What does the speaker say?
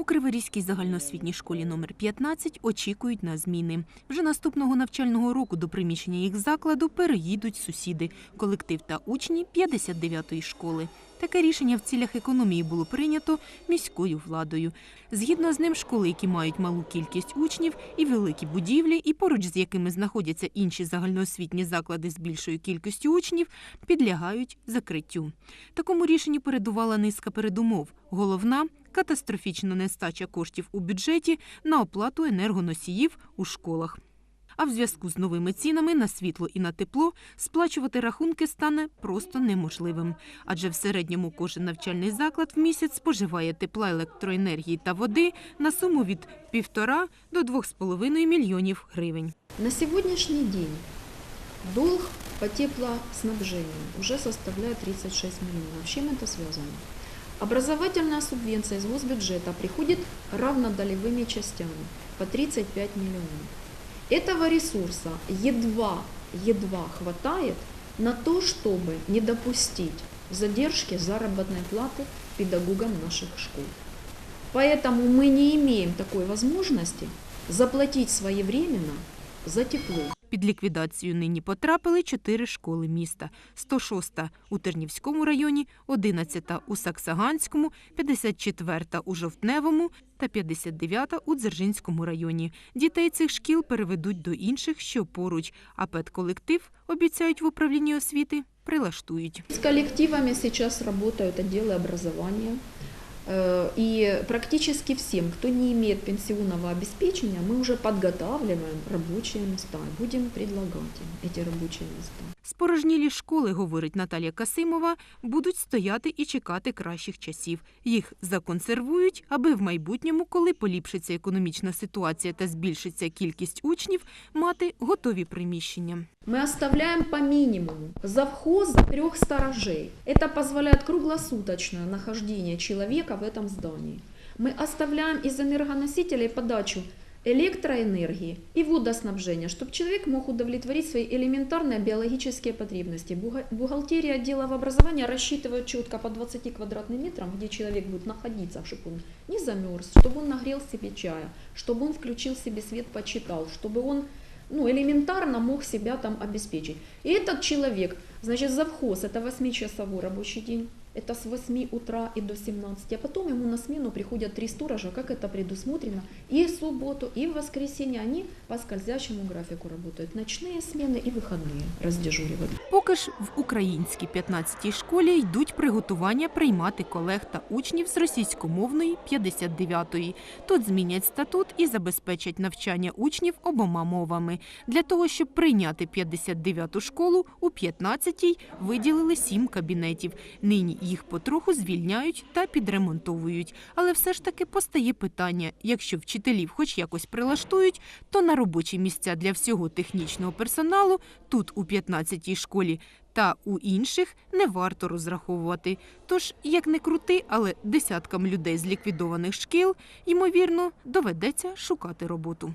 У Криворізькій загальноосвітній школі номер 15 очікують на зміни. Вже наступного навчального року до приміщення їх закладу переїдуть сусіди, колектив та учні 59-ї школи. Таке рішення в цілях економії було прийнято міською владою. Згідно з ним, школи, які мають малу кількість учнів і великі будівлі, і поруч з якими знаходяться інші загальноосвітні заклади з більшою кількістю учнів, підлягають закриттю. Такому рішенню передувала низка передумов. Головна катастрофічна нестача коштів у бюджеті на оплату енергоносіїв у школах. А в зв'язку з новими цінами на світло і на тепло сплачувати рахунки стане просто неможливим. Адже в середньому кожен навчальний заклад в місяць споживає тепла, електроенергії та води на суму від півтора до двох з половиною мільйонів гривень. На сегодняшний день долг по теплоснабжению уже составляет 36 миллионов. С чем это связано? Образовательная субвенция из госбюджета приходит равнодолевыми частями по 35 миллионов. Этого ресурса едва, едва хватает на то, чтобы не допустить задержки заработной платы педагогам наших школ. Поэтому мы не имеем такой возможности заплатить своевременно за тепло. Під ліквідацію нині потрапили чотири школи міста: 106-та у Тернівському районі, 11-та у Саксаганському, 54-та у Жовтневому та 59-та у Дзержинському районі. Дітей цих шкіл переведуть до інших, що поруч. А педколектив, обіцяють в управлінні освіти, прилаштують. С коллективами сейчас работают отделы образования. Э, И практически всем, кто не имеет пенсионного обеспечения, мы уже подготавливаем рабочие места. Будем предлагать им эти рабочие места. Спорожнілі школи, говорить Наталія Касимова, будуть стояти і чекати кращих часів. Їх законсервують, аби в майбутньому, коли поліпшиться економічна ситуація та збільшиться кількість учнів, мати готові приміщення. Мы оставляем по минимуму завхоз трех сторожей. Это позволяет круглосуточное нахождение человека в этом здании. Мы оставляем из энергоносителей подачу электроэнергии и водоснабжения, чтобы человек мог удовлетворить свои элементарные биологические потребности. Бухгалтерия отделов образования рассчитывает четко по 20 квадратным метрам, где человек будет находиться, чтобы он не замерз, чтобы он нагрел себе чая, чтобы он включил себе свет, почитал, чтобы он ну, элементарно мог себя там обеспечить. И этот человек, значит, завхоз, это 8-часовой рабочий день, это с 8 утра и до 17, а потом ему на смену приходят три сторожа, как это предусмотрено, и в субботу, и в воскресенье они по скользящему графику работают, ночные смены и выходные раздежуривают. Поки ж в українській 15-й школі йдуть приготування приймати колег та учнів з російськомовної 59-ї. Тут змінять статут і забезпечать навчання учнів обома мовами. Для того, щоб прийняти 59-ту школу, у 15-й виділили сім кабінетів. Нині їх потроху звільняють та підремонтовують. Але все ж таки постає питання: якщо вчителів хоч якось прилаштують, то на робочі місця для всього технічного персоналу тут у 15-й школі та у інших не варто розраховувати. Тож, як не крути, але десяткам людей з ліквідованих шкіл, ймовірно, доведеться шукати роботу.